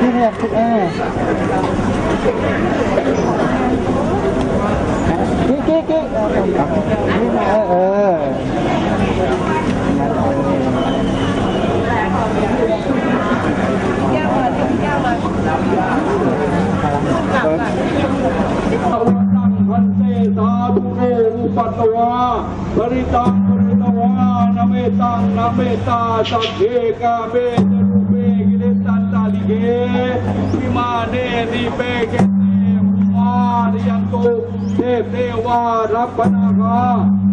ที่เนี่ยทุกเออกิ๊กกิ๊กกิ๊กนี่ เกวิมาเนนิเปเกเตมานิยันตุเทพเทวารัพนาคา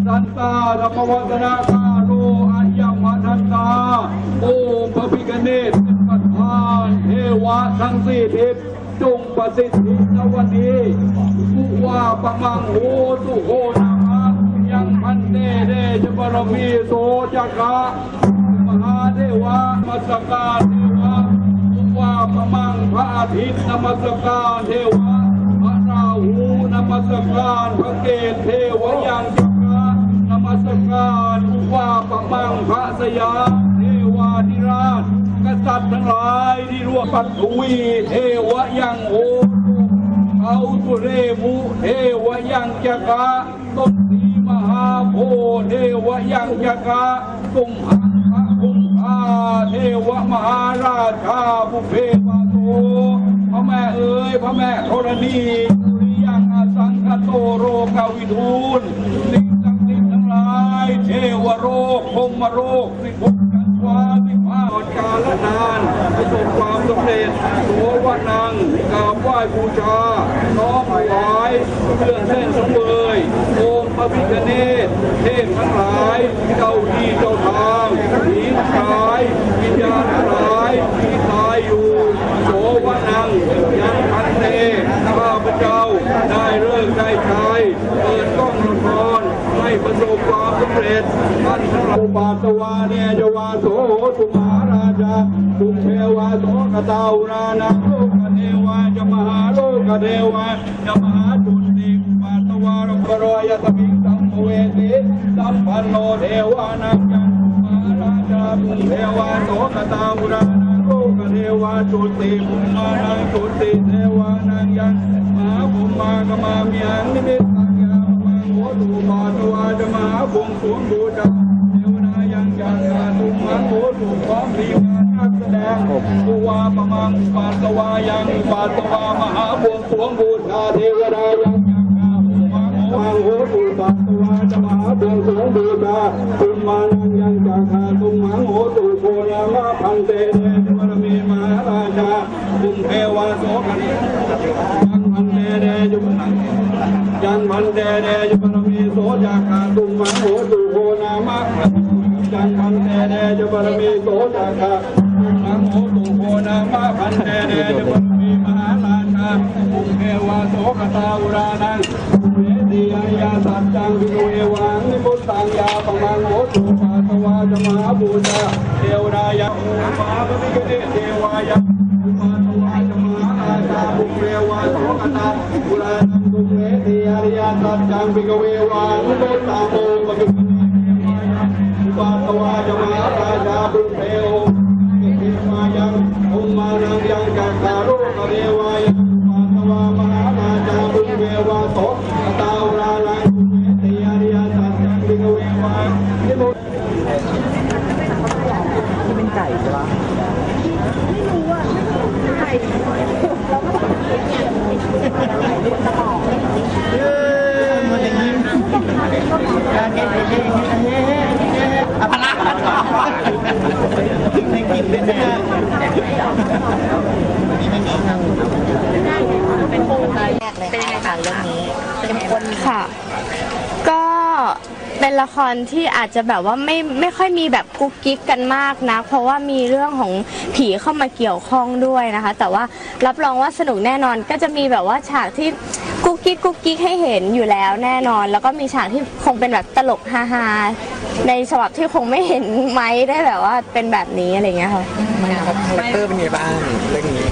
สันตาธรรมวัฒนาคาโลอัญมันันตาโอมพระพิกเนตเป็นประธานเทวะทั้งสี่ทิศจงประสิทธินวันนี้ผู้ว่าประมังโหตุโหนายังพันเตเดชบรมีโสจักระมหาเทวะมัสการเทวะผู้ว่าประมังพระอาทิตย์นมัสการเทวะพระราหูนมัสการพระเกศเทวยังจักรนมัสการว่าประมังพระสยามเทวาธิราชกษัตริย์ทั้งหลายที่ร่วมปัตวีเทวยังโอเขาตุเรมุเทวยังจักระต้นสีมหาโพเทวยังจักระกุมหังพระกุมภา เทวมหาราชาบุเพปาโตพระแม่เอ๋ยพระแม่ธรณีสุริยังอสังคโตโรกาวิทูลสิ่งศักดิ์สิทธิ์ทั้งหลายเทวโรคพรหมโรคสิภพจันวาสิภาพกาลนานประสบความสำเร็จโสวนังกราบไหว้บูชาน้อมถวายเครื่องเส้นสังเวยโพระพิฆเนศเทพทั้งหลาย เจ้าที่เจ้าทางผีชายวิญญาณทั้งหลายที่ตายอยู่โสวนังยังพันเตข้าพเจ้าได้เลิกได้ใช้เปิดกล้องละครให้ประสบความสำเร็จท่านทั้งหลายอุปาสวาเนจวาโสสุมาราชาสุเทวาโสกตาอุรานังโลกเทวาจะมหาโลกเทวาจะมหาจุ ปาสวารมรอยตมิงสัมภเวสีสัมพันโนเทวานังมาราชาสุเทวาโสกตาอุรานังโลกเทวาจุติภุมานังจุติเทวานังยังมาภุมากมามียงนิมิตตังยามังโหตุปาตวาจะมาภุมสวงบูชาเทวนายังยังงานตุมังโหตุพร้อมทีมานนักแสดงผู้ว่าปะมังปาสวายังปาสวามหาบวงสวงบูชาเทวาจะมหาบวงสรวงบูชาตุมานังยังจักขาตุมังโหตุโกยามะพังเตเดชวรมีมหาราชาบุญเทวาโสกันยังพันเตเดจุปังยังพันเตเดจุปนมีโสจักขาตุมังโหตุโกนามะยังพันเตเดจุปนมีโสจักขาตุมังโหตุโกนามะพันเตเดจุปนมีมหาราชาภูเทวาโสกตาอุรานัง เวทียายาสัจจังวิโรเอวังนิพุตตังยาปมังโหตุปาสวาจมหาบูชาเทวดายาอุปาปฏิกเดเทวายะอุปาสวาจมหาราชาภูเทวาโสกตาบุรานังตุเวทียายาสัจจังวิโรเอวังนิพุตตัง คะเรื่องนี้เป็นคนค่ะ เป็นละครที่อาจจะแบบว่าไม่ไม่ค่อยมีแบบกุ๊กกิ๊กกันมากนะ เพราะว่ามีเรื่องของผีเข้ามาเกี่ยวข้องด้วยนะคะ แต่ว่ารับรองว่าสนุกแน่นอนก็จะมีแบบว่าฉากที่กุ๊กกิ๊กกุ๊กกิ๊กให้เห็นอยู่แล้วแน่นอน แล้วก็มีฉากที่คงเป็นแบบตลกฮาๆในฉบับที่คงไม่เห็นไม้ได้แบบว่าเป็นแบบนี้อะไรอย่างเงี้ยค่ะมันครับคาแรคเตอร์เป็นไงบ้างเรื่องนี้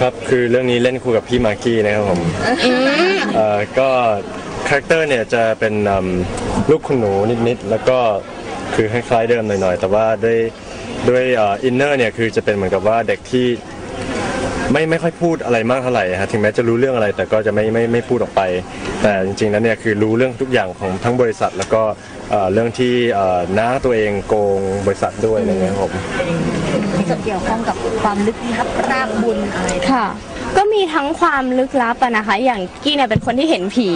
ครับคือเรื่องนี้เล่นคู่กับพี่มากกี้นะครับผมเอ่อก็ คาแรคเตอร์เนี่ยจะเป็นอืมลูกคุณหนูนิดๆแล้วก็คือคล้ายๆเดิมหน่อยๆ แต่ว่าด้วยด้วยอินเนอร์เนี่ยคือจะเป็นเหมือนกับว่าเด็กที่ไม่ไม่ค่อยพูดอะไรมากเท่าไหร่ฮะถึงแม้จะรู้เรื่องอะไรแต่ก็จะไม่ไม่ไม่พูดออกไป แต่จริงๆแล้วเนี่ยคือรู้เรื่องทุกอย่างของทั้งบริษัท แล้วก็เอ่อเรื่องที่เอ่อน้าตัวเองโกงบริษัทด้วยอะไรเงี้ยครับผมมีส่วนเกี่ยวข้องกับความลึกลับรากบุญอะไรค่ะ ก็มีทั้งความลึกลับอะนะคะ อย่างกี้เนี่ยเป็นคนที่เห็นผี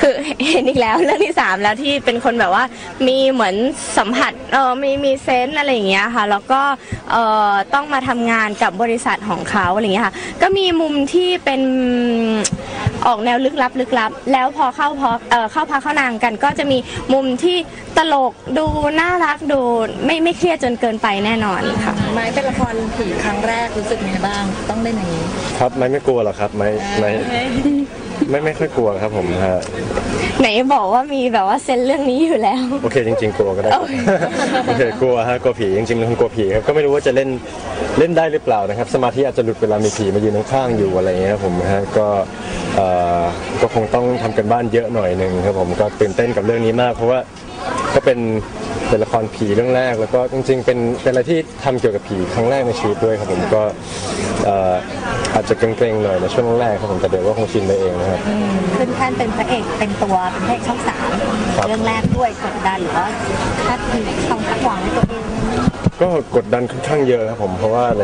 คือเห็นอีกแล้วเรื่องที่สามแล้วที่เป็นคนแบบว่ามีเหมือนสัมผัสเออมีมีเซนส์อะไรอย่างเงี้ยค่ะ แล้วก็เอ่อต้องมาทำงานกับบริษัทของเขาอะไรอย่างเงี้ยค่ะ ก็มีมุมที่เป็น ออกแนวลึกลับลึกลับ แล้วพอเข้าพอเอ่อเข้าพักเข้านางกัน ก็จะมีมุมที่ตลกดูน่ารักดูไม่ไม่เครียดจนเกินไปแน่นอนค่ะไม้เป็นละครผีครั้งแรกรู้สึกไงบ้างต้องเล่นอย่างนี้ ครับไม่ไม่กลัวหรอกครับไม่ไม่ ไม่ไม่ค่อยกลัวครับผมฮะไหนบอกว่ามีแบบว่าเซนส์เรื่องนี้อยู่แล้ว โอเคจริง ๆ กลัวก็ได้ครับโอเคกลัวฮะกลัวผีจริงๆเป็นคนกลัวผีครับก็ไม่รู้ว่าจะเล่นเล่นได้หรือเปล่านะครับ สมาธิอาจจะหลุดเวลามีผีมายืนข้างๆอยู่อะไรเงี้ยครับผมฮะก็เอ่อก็คงต้องทำกันบ้านเยอะหน่อยหนึ่งครับผมก็ตื่นเต้นกับเรื่องนี้มาก เพราะว่าก็เป็น เป็นละครผีเรื่องแรก แล้วก็จริง ๆ เป็นเป็นอะไรที่ทำเกี่ยวกับผีครั้งแรกในชีวิตด้วยครับผมก็เอ่ออาจจะเกรงๆหน่อยในช่วงแรกครับผมแต่เดี๋ยวก็คงชินไปเองนะครับ ขึ้นแท่นเป็นพระเอกเป็นตัวเป็นพระเอกช่องสามครับ เรื่องแรกด้วยกดดันหรือว่าคาดหวังความคาดหวังในตัวเองก็กดดันค่อนข้างเยอะครับผมเพราะว่าห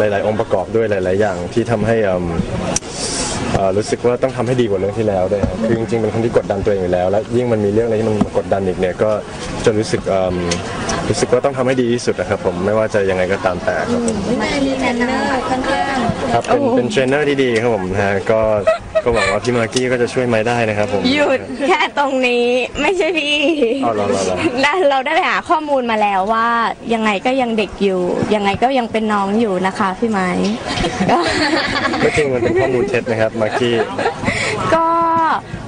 ลาย ๆ หลาย ๆ องค์ประกอบด้วยหลาย ๆ อย่างที่ทำให้เอิ่มเอ่อ รู้สึกว่าต้องทำให้ดีกว่าเรื่องที่แล้วด้วยครับคือจริงๆเป็นคนที่กดดันตัวเองอยู่แล้ว และยิ่งมันมีเรื่องอะไรที่มันมากดดันอีกเนี่ยก็จะรู้สึกเอิ่มรู้สึกว่าต้องทำให้ดีที่สุดนะครับผมไม่ว่าจะยังไงก็ตามแต่ครับผมไม่มีแทนเนอร์ข้างครับเป็นเป็นเทรนเนอร์ที่ดีครับผมนะฮะก็ ก็หวังว่าพี่มากกี้ก็จะช่วยไม้ได้นะครับผมหยุดแค่ตรงนี้ไม่ใช่พี่เอาเหรอเหรอเหรอและเราได้ไปหาข้อมูลมาแล้วว่า ยังไงก็ยังเด็กอยู่ ยังไงก็ยังเป็นน้องอยู่นะคะพี่ไม้ก็ไม่จริงมันเป็นข้อมูลเท็จนะครับมากกี้ก็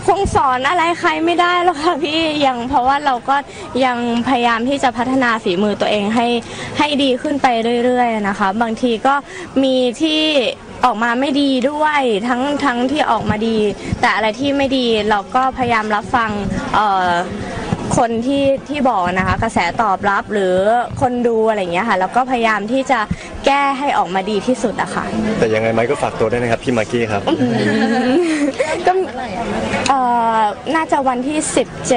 คงสอนอะไรใครไม่ได้หรอกค่ะพี่ยังเพราะว่าเราก็ยังพยายามที่จะพัฒนาฝีมือตัวเองให้ให้ดีขึ้นไปเรื่อย ๆ นะคะ บางทีก็มีที่ ออกมาไม่ดีด้วยทั้งทั้งที่ออกมาดี แต่อะไรที่ไม่ดีเราก็พยายามรับฟังเอ่อ คนที่ที่บอกนะคะ กระแสตอบรับหรือคนดูอะไรอย่างเงี้ยค่ะ แล้วก็พยายามที่จะแก้ให้ออกมาดีที่สุดอะค่ะ แต่ยังไงไม้ก็ฝากตัวด้วยนะครับพี่มากกี้ครับ ก็เอ่อน่าจะวันที่ 17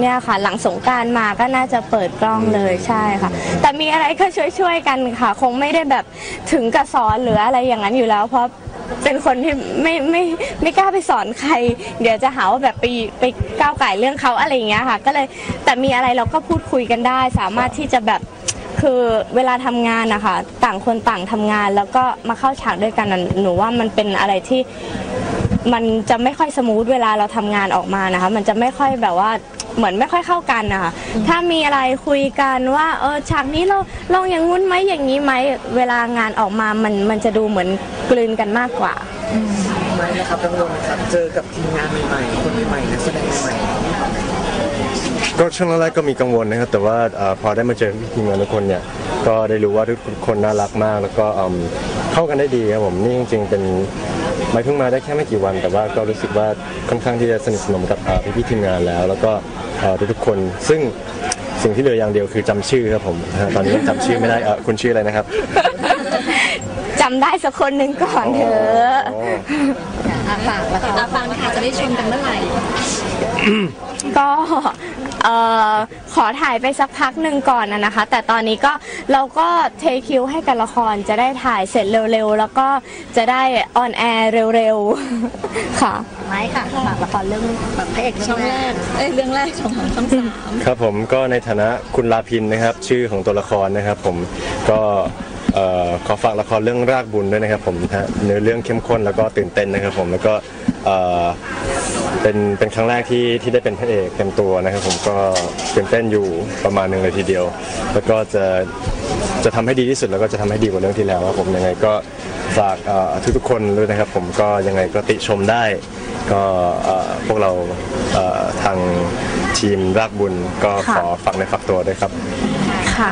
เนี่ยค่ะ หลังสงกรารมาก็น่าจะเปิดกล้องเลยใช่ค่ะ แต่มีอะไรก็ช่วยๆกันค่ะ คงไม่ได้แบบถึงกับสอนหรืออะไรอย่างนั้นอยู่แล้วเพราะ เป็นคนที่ไม่ไม่ไม่กล้าไปสอนใคร เดี๋ยวจะหาว่าแบบไปไปก้าวไก่เรื่องเขาอะไรอย่างเงี้ยค่ะ ก็เลยแต่มีอะไรเราก็พูดคุยกันได้ สามารถที่จะแบบคือเวลาทำงานนะคะต่างคนต่างทำงาน แล้วก็มาเข้าฉากด้วยกันหนูว่ามันเป็นอะไรที่ มันจะไม่ค่อยสมูทเวลาเราทำงานออกมานะคะ มันจะไม่ค่อยแบบว่าเหมือนไม่ค่อยเข้ากันนะคะถ้ามีอะไรคุยกันว่าเออฉากนี้เราลองอย่างงุ้นไหมอย่างนี้ไหมเวลางานออกมามันมันจะดูเหมือนกลืนกันมากกว่า ไม่นะครับกังวลนะครับ เจอกับทีมงานใหม่ๆ คนใหม่ๆนักแสดงใหม่ ก็ช่วงแรกๆก็มีกังวลนะครับแต่ว่าเอ่อพอได้มาเจอพี่ทีมงานทุกคนเนี่ยก็ได้รู้ว่าทุกคนน่ารักมาก แล้วก็เอิ่มเข้ากันได้ดีครับผมนี่จริงๆเป็นไม่เพิ่งมาได้แค่ไม่กี่วัน แต่ว่าก็รู้สึกว่าค่อนข้างที่จะสนิทสนมกับเอ่อพี่ๆทีมงานแล้ว แล้วก็เอ่อทุกๆคน ซึ่งสิ่งที่เหลืออย่างเดียวคือจำชื่อครับผมนะฮะตอนนี้ยังจำชื่อไม่ได้เออคุณชื่ออะไรนะครับ จำได้สักคนหนึ่งก่อนเถอะอ๋อๆอาฝากละครอาฟังค่ะจะได้ชมกันเมื่อไหร่ ก็ เอ่อขอถ่ายไปสักพักหนึ่งก่อนนะนะคะ แต่ตอนนี้ก็เราก็เทคิวให้กับละครจะได้ถ่ายเสร็จเร็วๆ แล้วก็จะได้ออนแอร์เร็วๆ ค่ะ ไม้ค่ะฝากละครเรื่องแบบพระเอกช่องแรกเอ้ยเรื่องแรกของช่องสามครับผมก็ในฐานะคุณลาพินนะครับ ชื่อของตัวละครนะครับ ผมก็เอ่อขอฝากละครเรื่องรากบุญด้วยนะครับผมนะฮะเนื้อเรื่องเข้มข้นแล้วก็ตื่นเต้นนะครับผมแล้วก็ เอ่อเป็นเป็นครั้งแรกที่ที่ได้เป็นพระเอกเต็มตัวนะครับผมก็ตื่นเต้นอยู่ประมาณหนึ่งเลยทีเดียว แล้วก็จะจะทำให้ดีที่สุดแล้วก็จะทำให้ดีกว่าเรื่องที่แล้วครับผมยังไงก็ฝากเอ่อทุกๆคนด้วยนะครับ ผมก็ยังไงก็ติชมได้ ก็เอ่อพวกเราเอ่อทางทีมรากบุญก็ขอฝากในฝากตัวด้วยครับ ค่ะ